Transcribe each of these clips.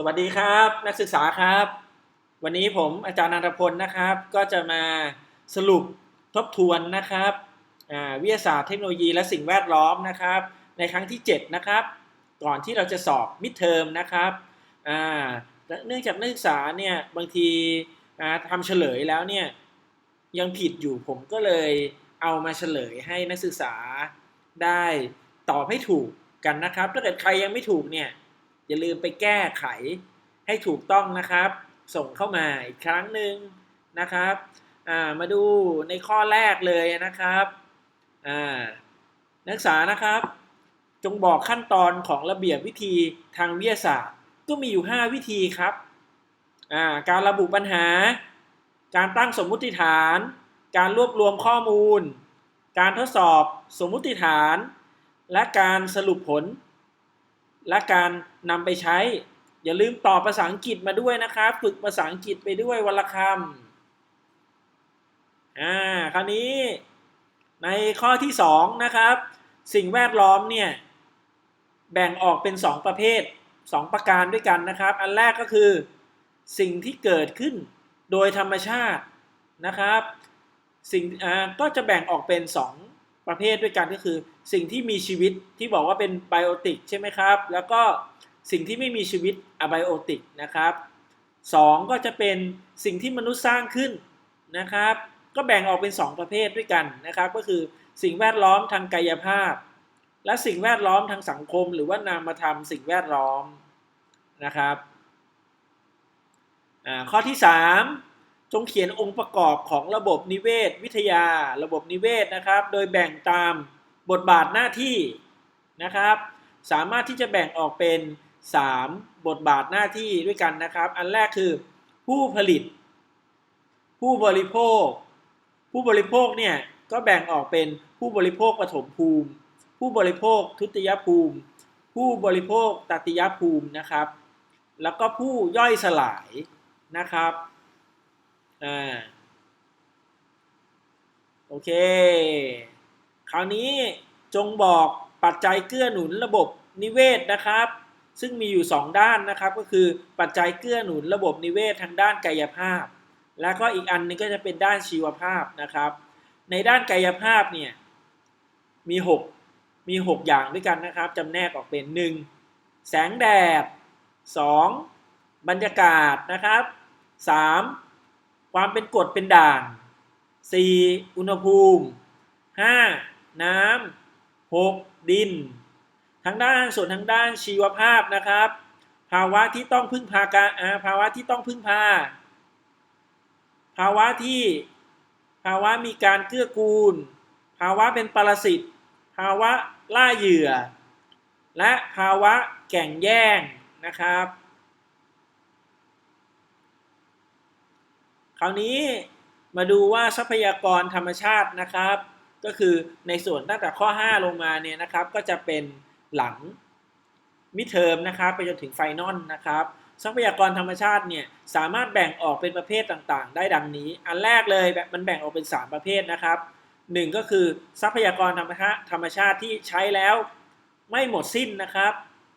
สวัสดีครับ นักศึกษาครับ วันนี้ผมอาจารย์นันทพลนะครับ ก็จะมาสรุปทบทวนนะครับวิทยาศาสตร์เทคโนโลยีและสิ่งแวดล้อมนะครับ ในครั้งที่ 7 นะครับ ก่อนที่เราจะสอบมิดเทอมนะครับเนื่องจากนักศึกษาเนี่ยบางทีอ่าทำเฉลยแล้วเนี่ยยังผิดอยู่ผมก็เลยเอามาเฉลยให้นักศึกษาได้ตอบให้ถูกกันนะครับ ถ้าเกิดใครยังไม่ถูกเนี่ย อย่าลืมไปแก้ไขให้ถูกต้องนะครับ ส่งเข้ามาอีกครั้งหนึ่งนะครับามาดูในข้อแรกเลยนะครับนักศึกษานะครับ จงบอกขั้นตอนของระเบียบวิธีทางวิทยาศาสตร์ ก็มีอยู่ 5 วิธีครับาการระบุปัญหา การตั้งสมมุติฐาน การรวบรวมข้อมูล การทดสอบสมมุติฐาน และการสรุปผล และการนำไปใช้ อย่าลืมตอบภาษาอังกฤษมาด้วยนะครับ ฝึกภาษาอังกฤษไปด้วยวันละคำอ่าคราวนี้ในข้อที่ 2 นะครับ สิ่งแวดล้อมเนี่ยแบ่งออกเป็น 2 ประเภท 2 ประการด้วยกันนะครับ อันแรกก็คือสิ่งที่เกิดขึ้นโดยธรรมชาตินะครับ สิ่งอ่าก็จะแบ่งออกเป็น 2 ประเภทด้วยกันก็คือ สิ่งที่มีชีวิตที่บอกว่าเป็นไบโอติกใช่ไหมครับ แล้วก็สิ่งที่ไม่มีชีวิตอะไบโอติกนะครับสองก็จะเป็นสิ่งที่มนุษย์สร้างขึ้นนะครับ ก็แบ่งออกเป็น 2 ประเภทด้วยกันนะครับ ก็คือสิ่งแวดล้อมทางกายภาพ และสิ่งแวดล้อมทางสังคม หรือว่านามธรรมสิ่งแวดล้อมนะครับข้อที่ 3 จงเขียนองค์ประกอบของระบบนิเวศวิทยา ระบบนิเวศนะครับ โดยแบ่งตามบทบาทหน้าที่นะครับ สามารถที่จะแบ่งออกเป็น 3 บทบาทหน้าที่ด้วยกันนะครับ อันแรกคือผู้ผลิต ผู้บริโภค ผู้บริโภคเนี่ยก็แบ่งออกเป็นผู้บริโภคปฐมภูมิ ผู้บริโภคทุติยภูมิ ผู้บริโภคตติยภูมินะครับ แล้วก็ผู้ย่อยสลายนะครับ อ่าโอเค คราวนี้จงบอกปัจจัยเกื้อหนุนระบบนิเวศนะครับ ซึ่งมีอยู่ 2 ด้านนะครับ ก็คือปัจจัยเกื้อหนุนระบบนิเวศทางด้านกายภาพ แล้วก็อีกอันนึงก็จะเป็นด้านชีวภาพนะครับ ในด้านกายภาพเนี่ยมี 6 มี 6 อย่างด้วยกันนะครับจำแนกออกเป็น 1. แสงแดด 2. บรรยากาศนะครับ 3. ความเป็นกรดเป็นด่าน 4. อุณหภูมิ 5. น้ำ 6. ดิน ทั้งด้านส่วนทั้งด้านชีวภาพนะครับ ภาวะที่ต้องพึ่งพาการภาวะที่ต้องพึ่งพา ภาวะที่ภาวะมีการเกื้อกูล ภาวะเป็นปรสิต ภาวะล่าเหยื่อ และภาวะแก่งแย่งนะครับ คราวนี้มาดูว่าทรัพยากรธรรมชาตินะครับ ก็คือในส่วนตั้งแต่ข้อ 5 ลงมาเนี่ยนะครับ ก็จะเป็นหลังมิเทอมนะครับไปจนถึงไฟนอลนะครับ ทรัพยากรธรรมชาติเนี่ยสามารถแบ่งออกเป็นประเภทต่างๆ ได้ดังนี้ อันแรกเลยแบบมันแบ่งออกเป็น 3 ประเภทนะครับหนึ่งก็คือทรัพยากรธรรมชาติธรรมชาติที่ใช้แล้วไม่หมดสิ้นนะครับ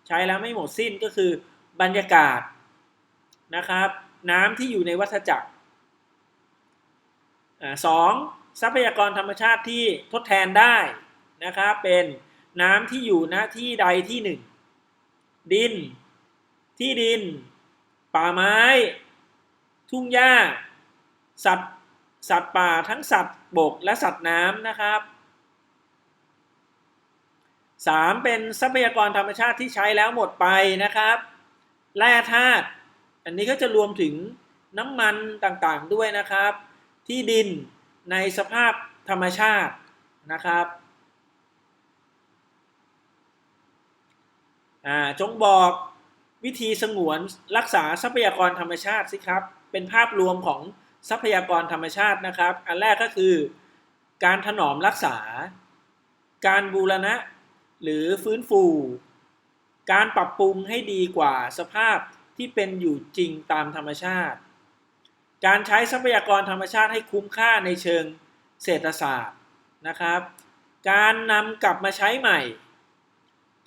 ใช้แล้วไม่หมดสิ้นก็คือบรรยากาศนะครับ น้ำที่อยู่ในวัฏจักร สองทรัพยากรธรรมชาติที่ทดแทนได้นะครับเป็นน้ำที่อยู่ณที่ใดที่หนึ่ง ดิน ที่ดิน ป่าไม้ ทุ่งหญ้า สัตว์สัตว์ป่าทั้งสัตว์บกและสัตว์น้ำนะครับ 3. เป็นทรัพยากรธรรมชาติที่ใช้แล้วหมดไปนะครับ แร่ธาตุอันนี้ก็จะรวมถึงน้ำมันต่างๆด้วยนะครับ ที่ดินในสภาพธรรมชาตินะครับจงบอกวิธีสงวนรักษาทรัพยากรธรรมชาติสิครับ เป็นภาพรวมของทรัพยากรธรรมชาตินะครับ อันแรกก็คือ การถนอมรักษา การบูรณะหรือฟื้นฟู การปรับปรุงให้ดีกว่าสภาพที่เป็นอยู่จริงตามธรรมชาติ การใช้ทรัพยากรธรรมชาติให้คุ้มค่าในเชิงเศรษฐศาสตร์นะครับ การนำกลับมาใช้ใหม่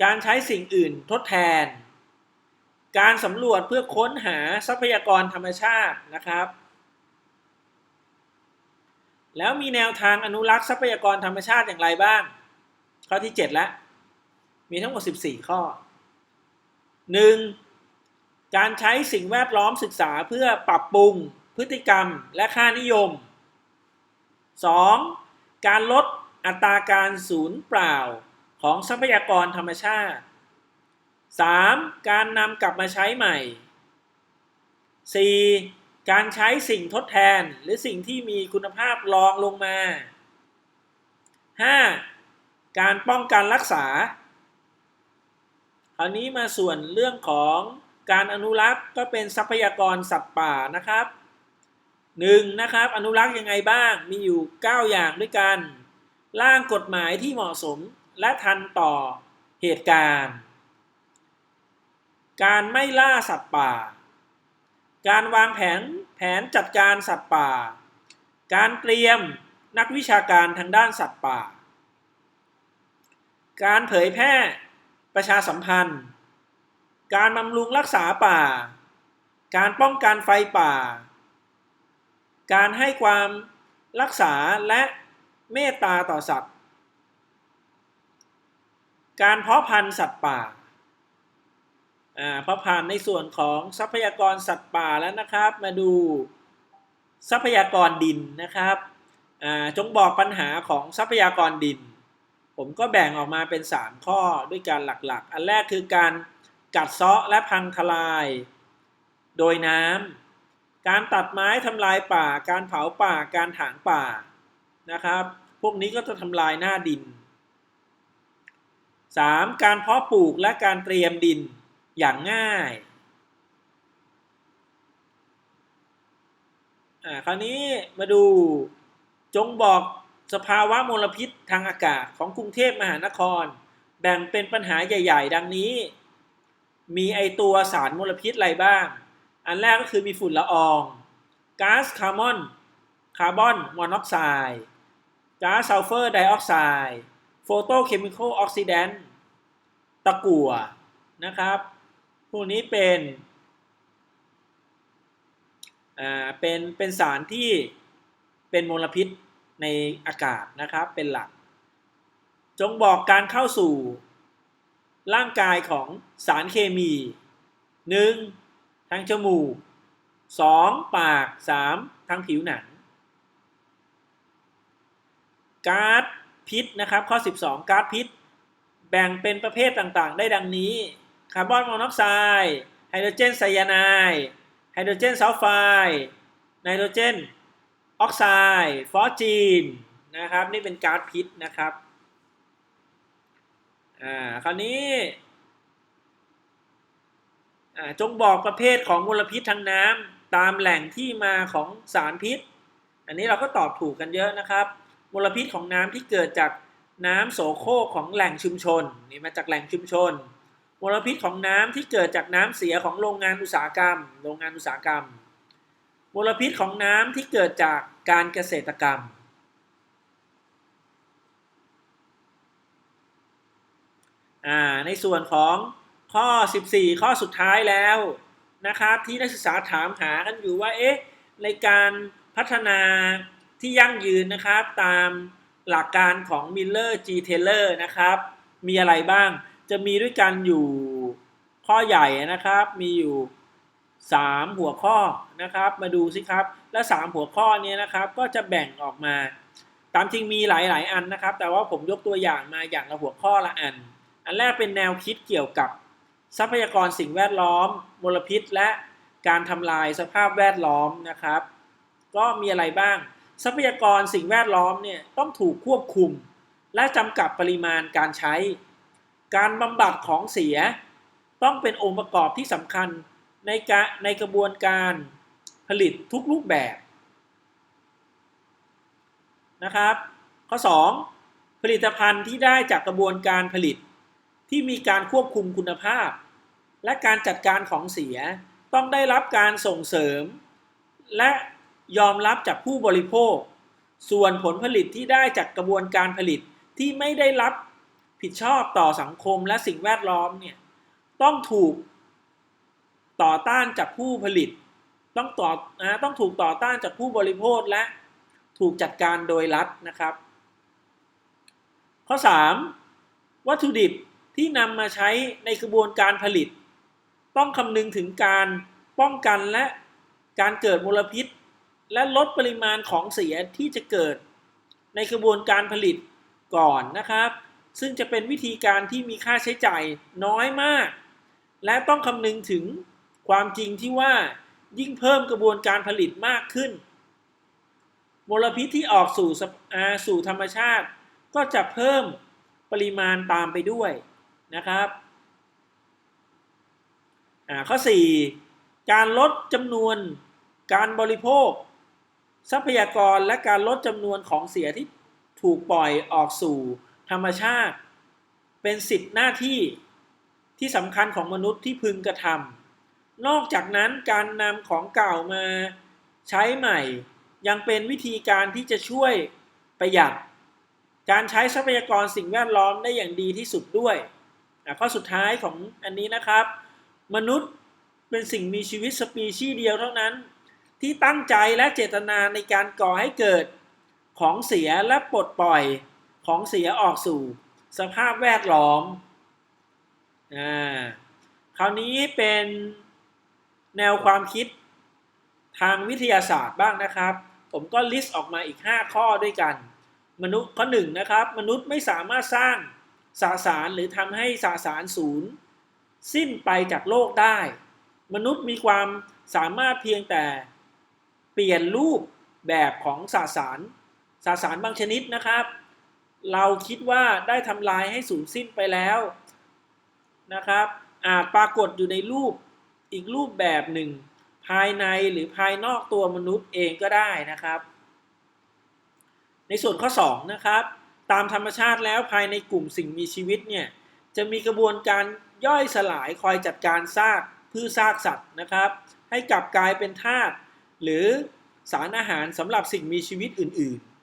การใช้สิ่งอื่นทดแทน การสำรวจเพื่อค้นหาทรัพยากรธรรมชาตินะครับ แล้วมีแนวทางอนุรักษ์ทรัพยากรธรรมชาติอย่างไรบ้าง ข้อที่ 7 แล้ว มีทั้งหมด 14 ข้อ 1. การใช้สิ่งแวดล้อมศึกษาเพื่อปรับปรุง พฤติกรรมและค่านิยม 2. การลดอัตราการสูญเปล่าของทรัพยากรธรรมชาติ 3. การนำกลับมาใช้ใหม่ 4. การใช้สิ่งทดแทนหรือสิ่งที่มีคุณภาพรองลงมา 5. การป้องกันรักษา คราวนี้มาส่วนเรื่องของการอนุรักษ์ก็เป็นทรัพยากรสัตว์ป่านะครับ หนึ่งนะครับ อนุรักษ์ยังไงบ้างมีอยู่ 9 อย่างด้วยกัน ร่างกฎหมายที่เหมาะสมและทันต่อเหตุการณ์ การไม่ล่าสัตว์ป่า การวางแผนแผนจัดการสัตว์ป่า การเตรียมนักวิชาการทางด้านสัตว์ป่า การเผยแพร่ประชาสัมพันธ์ การบำรุงรักษาป่า การป้องกันไฟป่า การให้ความรักษาและเมตตาต่อสัตว์ การเพาะพันธุ์สัตว์ป่าอ่าพอผ่านในส่วนของทรัพยากรสัตว์ป่าแล้วนะครับ มาดูทรัพยากรดินนะครับอ่าจงบอกปัญหาของทรัพยากรดิน ผมก็แบ่งออกมาเป็น 3 ข้อด้วยการหลักๆ อันแรกคือการกัดเซาะและพังทลาย โดยน้ำ การตัดไม้ทำลายป่า การเผาป่า การถางป่านะครับ พวกนี้ก็จะทำลายหน้าดิน 3. การเพาะปลูกและการเตรียมดินอย่างง่ายอ่าคราวนี้มาดูจงบอกสภาวะมลพิษทางอากาศของกรุงเทพมหานคร แบ่งเป็นปัญหาใหญ่ ๆ ดังนี้ มีไอตัวสารมลพิษอะไรบ้าง อันแรกก็คือมีฝุ่นละอองก๊าซคาร์บอนคาร์บอนมอนอกไซด์ก๊าซซัลเฟอร์ไดออกไซด์โฟโตเคมีคอลออกซิแดนต์ตะกั่วนะครับ พวกนี้เป็นอ่าเป็นเป็นสารที่เป็นมลพิษในอากาศนะครับเป็นหลัก จงบอกการเข้าสู่ร่างกายของสารเคมี 1. ทางจมูก 2. ปาก 3. ทางผิวหนังก๊าซพิษนะครับ ข้อ 12ก๊าซพิษ แบ่งเป็นประเภทต่างๆ ได้ดังนี้คาร์บอนมอนอกไซด์ไฮโดรเจนไซยาไนด์ไฮโดรเจนซัลไฟด์ไนโตรเจนออกไซด์ฟอสจีนนะครับ นี่เป็นก๊าซพิษนะครับอ่าคราวนี้ จงบอกประเภทของมลพิษทางน้ำตามแหล่งที่มาของสารพิษ อันนี้เราก็ตอบถูกกันเยอะนะครับมลพิษของน้ำที่เกิดจากน้ำโสโครกของแหล่งชุมชนนี่มาจากแหล่งชุมชนมลพิษของน้ำที่เกิดจากน้ำเสียของโรงงานอุตสาหกรรม โรงงานอุตสาหกรรมมลพิษของน้ำที่เกิดจากการเกษตรกรรม ในส่วนของ ข้อ 14 ข้อสุดท้ายแล้วนะครับที่นักศึกษาถามหากันอยู่ว่าเอ๊ะในการพัฒนาที่ยั่งยืนนะครับ ตามหลักการของ Miller G Taylor นะครับ มีอะไรบ้างจะมีด้วยกันอยู่ข้อใหญ่นะครับ มีอยู่ 3 หัวข้อนะครับ มาดูสิครับ และ 3 หัวข้อนี้นะครับก็จะแบ่งออกมา ตามจริงมีหลาย ๆ อันนะครับ แต่ว่าผมยกตัวอย่างมาอย่างละหัวข้อละอัน อันแรกเป็นแนวคิดเกี่ยวกับ ทรัพยากรสิ่งแวดล้อม มลพิษ และการทำลายสภาพแวดล้อมนะครับ ก็มีอะไรบ้าง ทรัพยากรสิ่งแวดล้อมเนี่ยต้องถูกควบคุม และจำกัดปริมาณการใช้ การบำบัดของเสีย ต้องเป็นองค์ประกอบที่สำคัญในกะในกระบวนการผลิตทุกรูปแบบนะครับ ข้อ 2 ผลิตภัณฑ์ที่ได้จากกระบวนการผลิตที่มีการควบคุมคุณภาพ และการจัดการของเสียต้องได้รับการส่งเสริม และยอมรับจากผู้บริโภค ส่วนผลผลิตที่ได้จากกระบวนการผลิตที่ไม่ได้รับผิดชอบต่อสังคมและสิ่งแวดล้อมเนี่ยต้องถูกต่อต้านจากผู้ผลิต ต้องต่อนะต้องถูกต่อต้านจากผู้บริโภคและถูกจัดการโดยรัฐนะครับ ข้อ 3. วัตถุดิบที่นำมาใช้ในกระบวนการผลิต ต้องคำนึงถึงการป้องกันและการเกิดมลพิษ และลดปริมาณของเสียที่จะเกิดในกระบวนการผลิตก่อนนะครับ ซึ่งจะเป็นวิธีการที่มีค่าใช้จ่ายน้อยมาก และต้องคำนึงถึงความจริงที่ว่ายิ่งเพิ่มกระบวนการผลิตมากขึ้น มลพิษที่ออกสู่สู่ธรรมชาติ ก็จะเพิ่มปริมาณตามไปด้วยนะครับ ข้อ 4 การลดจำนวนการบริโภค ทรัพยากรและการลดจำนวนของเสียที่ถูกปล่อยออกสู่ธรรมชาติ เป็นสิทธิหน้าที่ที่สำคัญของมนุษย์ที่พึงกระทำนอกจากนั้นการนำของเก่ามาใช้ใหม่ ยังเป็นวิธีการที่จะช่วยประหยัด การใช้ทรัพยากรสิ่งแวดล้อมได้อย่างดีที่สุดด้วยข้อสุดท้ายของอันนี้นะครับ มนุษย์เป็นสิ่งมีชีวิตสปีชีส์เดียวเท่านั้น ที่ตั้งใจและเจตนาในการก่อให้เกิดของเสียและปลดปล่อยของเสียออกสู่ สภาพแวดล้อมอ่าคราวนี้เป็นแนวความคิดทางวิทยาศาสตร์บ้างนะครับ ผมก็ลิสต์ออกมาอีก 5 ข้อด้วยกัน มนุษย์ข้อหนึ่งนะครับ มนุษย์ไม่สามารถสร้างสาสารหรือทำให้สาสารศูนย์ สิ้นไปจากโลกได้ มนุษย์มีความสามารถเพียงแต่เปลี่ยนรูปแบบของสสารสสารบางชนิดนะครับ เราคิดว่าได้ทำลายให้สูญสิ้นไปแล้วนะครับ อาจปรากฏอยู่ในรูปอีกรูปแบบหนึ่ง ภายในหรือภายนอกตัวมนุษย์เองก็ได้นะครับ ในส่วนข้อ2นะครับ ตามธรรมชาติแล้วภายในกลุ่มสิ่งมีชีวิตเนี่ยจะมีกระบวนการ ย่อยสลายคอยจัดการซากพืชซากสัตว์นะครับ ให้กลับกลายเป็นธาตุหรือสารอาหารสำหรับสิ่งมีชีวิตอื่น ๆ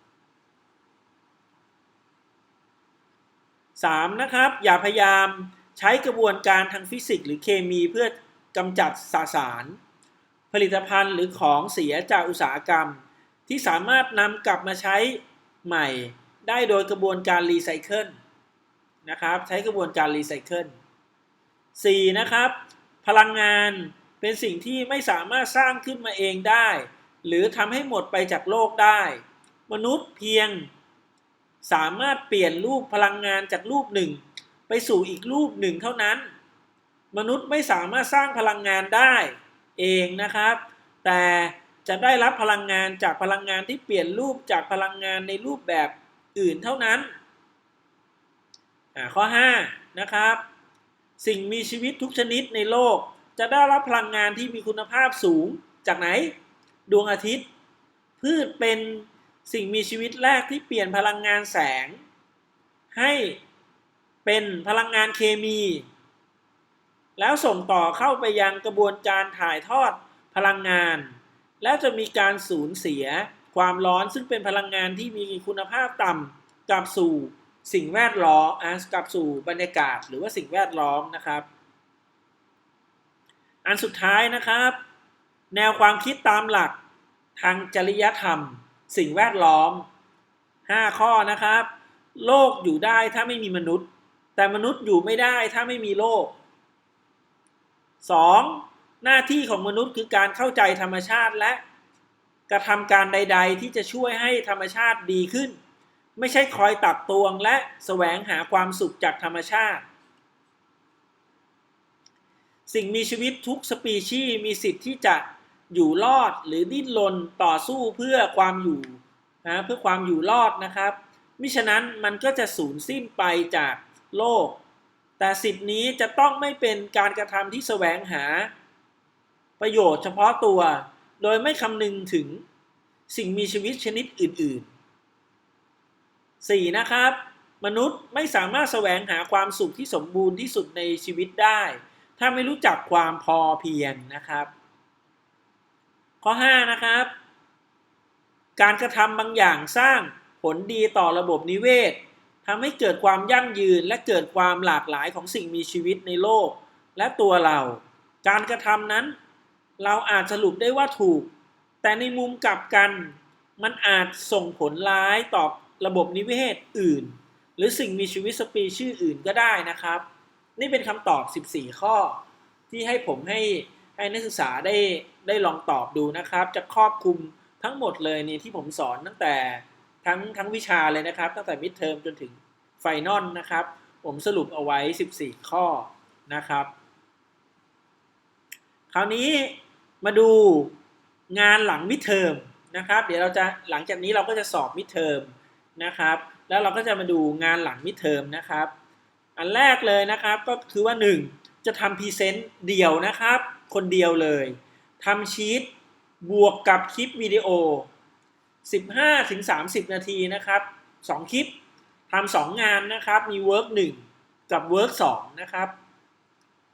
3. นะครับ อย่าพยายามใช้กระบวนการทางฟิสิกส์หรือเคมีเพื่อกำจัดสสาร ผลิตภัณฑ์หรือของเสียจากอุตสาหกรรม ที่สามารถนำกลับมาใช้ใหม่ได้โดยกระบวนการรีไซเคิลนะครับ ใช้กระบวนการรีไซเคิล 4. นะครับ พลังงานเป็นสิ่งที่ไม่สามารถสร้างขึ้นมาเองได้ หรือทำให้หมดไปจากโลกได้ มนุษย์เพียง สามารถเปลี่ยนรูปพลังงานจากรูปหนึ่ง ไปสู่อีกรูปหนึ่งเท่านั้น มนุษย์ไม่สามารถสร้างพลังงานได้ เองนะครับ แต่จะได้รับพลังงานจากพลังงานที่เปลี่ยนรูปจากพลังงานในรูปแบบอื่นเท่านั้นข้อ 5 นะครับ สิ่งมีชีวิตทุกชนิดในโลก จะได้รับพลังงานที่มีคุณภาพสูงจากไหน ดวงอาทิตย์ พืชเป็นสิ่งมีชีวิตแรกที่เปลี่ยนพลังงานแสง ให้เป็นพลังงานเคมี แล้วส่งต่อเข้าไปยังกระบวนการถ่ายทอดพลังงาน แล้วจะมีการสูญเสียความร้อนซึ่งเป็นพลังงานที่มีคุณภาพต่ำกลับสู่ สิ่งแวดล้อมกลับสู่บรรยากาศหรือว่าสิ่งแวดล้อมนะครับ อันสุดท้ายนะครับ แนวความคิดตามหลักทางจริยธรรม สิ่งแวดล้อม 5 ข้อนะครับ โลกอยู่ได้ถ้าไม่มีมนุษย์ แต่มนุษย์อยู่ไม่ได้ถ้าไม่มีโลก 2. หน้าที่ของมนุษย์คือการเข้าใจธรรมชาติและกระทำการใด ๆ ที่จะช่วยให้ธรรมชาติดีขึ้น ไม่ใช่คอยตักตวงและแสวงหาความสุขจากธรรมชาติ สิ่งมีชีวิตทุกสปีชีส์มีสิทธิ์ที่จะอยู่รอดหรือดิ้นรนต่อสู้เพื่อความอยู่นะเพื่อความอยู่รอดนะครับมิฉะนั้นมันก็จะสูญสิ้นไปจากโลก แต่สิทธินี้จะต้องไม่เป็นการกระทำที่แสวงหา ประโยชน์เฉพาะตัว โดยไม่คำนึงถึงสิ่งมีชีวิตชนิดอื่น ๆ 4. นะครับ มนุษย์ไม่สามารถแสวงหาความสุขที่สมบูรณ์ที่สุดในชีวิตได้ ถ้าไม่รู้จักความพอเพียงนะครับ ข้อ 5 นะครับ การกระทำบางอย่างสร้างผลดีต่อระบบนิเวศทำให้เกิดความยั่งยืนและเกิดความหลากหลายของสิ่งมีชีวิตในโลก และตัวเรา การกระทำนั้น เราอาจสรุปได้ว่าถูก แต่ในมุมกลับกัน มันอาจส่งผลร้ายต่อ ระบบนิเวศอื่น หรือสิ่งมีชีวิตสปีชีส์อื่นก็ได้นะครับ นี่เป็นคำตอบ 14 ข้อ ที่ให้ผมให้ให้นักศึกษาได้ได้ลองตอบดูนะครับ จะครอบคลุมทั้งหมดเลยนี่ที่ผมสอนตั้งแต่ทั้งทั้งวิชาเลยนะครับ ตั้งแต่มิดเทอมจนถึงไฟนอลนะครับ ผมสรุปเอาไว้ 14 ข้อนะครับ คราวนี้มาดูงานหลังมิดเทอมนะครับ เดี๋ยวเราจะหลังจากนี้เราก็จะสอบมิดเทอม นะครับ แล้วเราก็จะมาดูงานหลังมิเทอมนะครับ อันแรกเลยนะครับก็คือว่า 1 จะทำพรีเซนต์เดี่ยวนะครับ คนเดียวเลยทำชีตบวกกับคลิปวิดีโอ 15-30 นาทีนะครับ 2 คลิปทำสองงานนะครับ มีเวิร์ก1กับเวิร์ก2นะครับ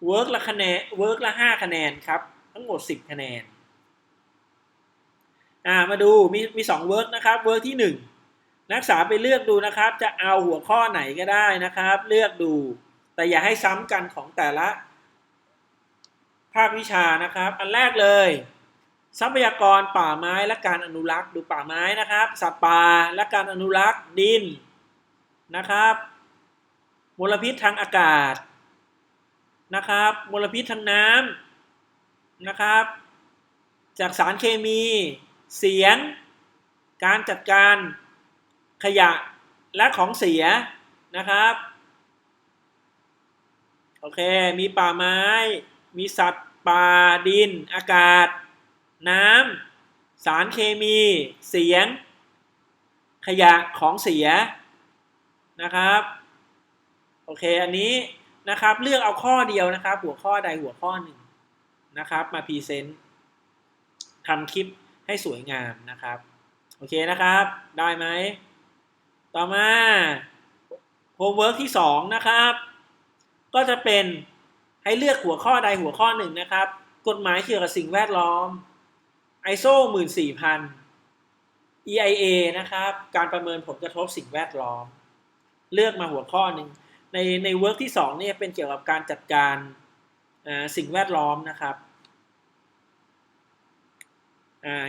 เวิร์กละคะแนน เวิร์กละ5คะแนนครับ ทั้งหมด10คะแนน อ่า มาดู มีมีสองเวิร์กนะครับ เวิร์กที่1นั นักศึกษาไปเลือกดูนะครับ จะเอาหัวข้อไหนก็ได้นะครับ เลือกดู แต่อย่าให้ซ้ำกันของแต่ละ ภาควิชานะครับ อันแรกเลย ทรัพยากรป่าไม้และการอนุรักษ์ดูป่าไม้นะครับ สัตว์ป่าและการอนุรักษ์ดินนะครับมลพิษทางอากาศนะครับมลพิษทางน้ำนะครับ จากสารเคมี เสียง การจัดการ ขยะและของเสียนะครับ โอเค มีป่าไม้ มีสัตว์ป่าดิน อากาศ น้ำ สารเคมี เสียง ขยะของเสียนะครับ โอเค อันนี้นะครับ เลือกเอาข้อเดียวนะครับ หัวข้อใดหัวข้อหนึ่งนะครับ มาพรีเซนต์ทำคลิปให้สวยงามนะครับ โอเคนะครับ ได้ไหม ต่อมาโฮมเวิร์กที่ 2 นะครับ ก็จะเป็นให้เลือกหัวข้อใดหัวข้อหนึ่งนะครับ กฎหมายเกี่ยวกับสิ่งแวดล้อม ISO 14000 EIA นะครับ การประเมินผลกระทบสิ่งแวดล้อม เลือกมาหัวข้อหนึ่งในในเวิร์กที่2เนี่ยเป็นเกี่ยวกับการจัดการสิ่งแวดล้อมนะครับ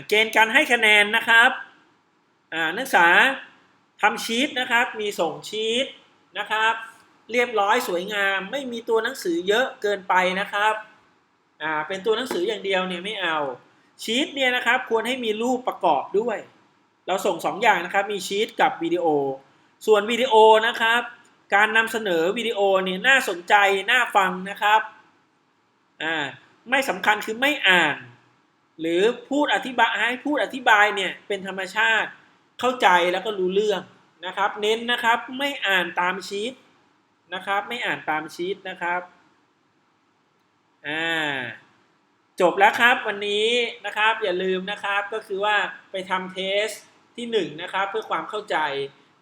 เกณฑ์การให้คะแนนนะครับนักศึกษา ทำชีตนะครับ มีส่งชีตนะครับ เรียบร้อยสวยงาม ไม่มีตัวหนังสือเยอะเกินไปนะครับ อ่า เป็นตัวหนังสืออย่างเดียวเนี่ยไม่เอา ชีตเนี่ยนะครับควรให้มีรูปประกอบด้วย เราส่ง2ออย่างนะครับ มีชีตกับวิดีโอ ส่วนวิดีโอนะครับ การนำเสนอวิดีโอเนี่ยน่าสนใจ น่าฟังนะครับ อ่า ไม่สำคัญคือไม่อ่าน หรือพูดอธิบายให้พูดอธิบายเนี่ยเป็นธรรมชาติ เข้าใจแล้วก็รู้เรื่องนะครับ เน้นนะครับไม่อ่านตามชีตนะครับ ไม่อ่านตามชีตนะครับอ่าจบแล้วครับวันนี้นะครับอย่าลืมนะครับก็คือว่าไปทำเทสที่1นะครับเพื่อความเข้าใจ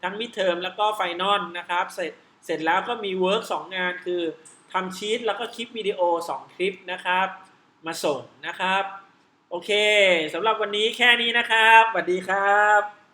ทั้งมิดเทอมแล้วก็ไฟนอลนะครับเสร็จเสร็จแล้วก็มีเวิร์กสงานคือทำชีตแล้วก็คลิปวิดีโอ 2 คลิปนะครับ มาส่งนะครับ โอเคสำหรับวันนี้แค่นี้นะครับสวัสดีครับ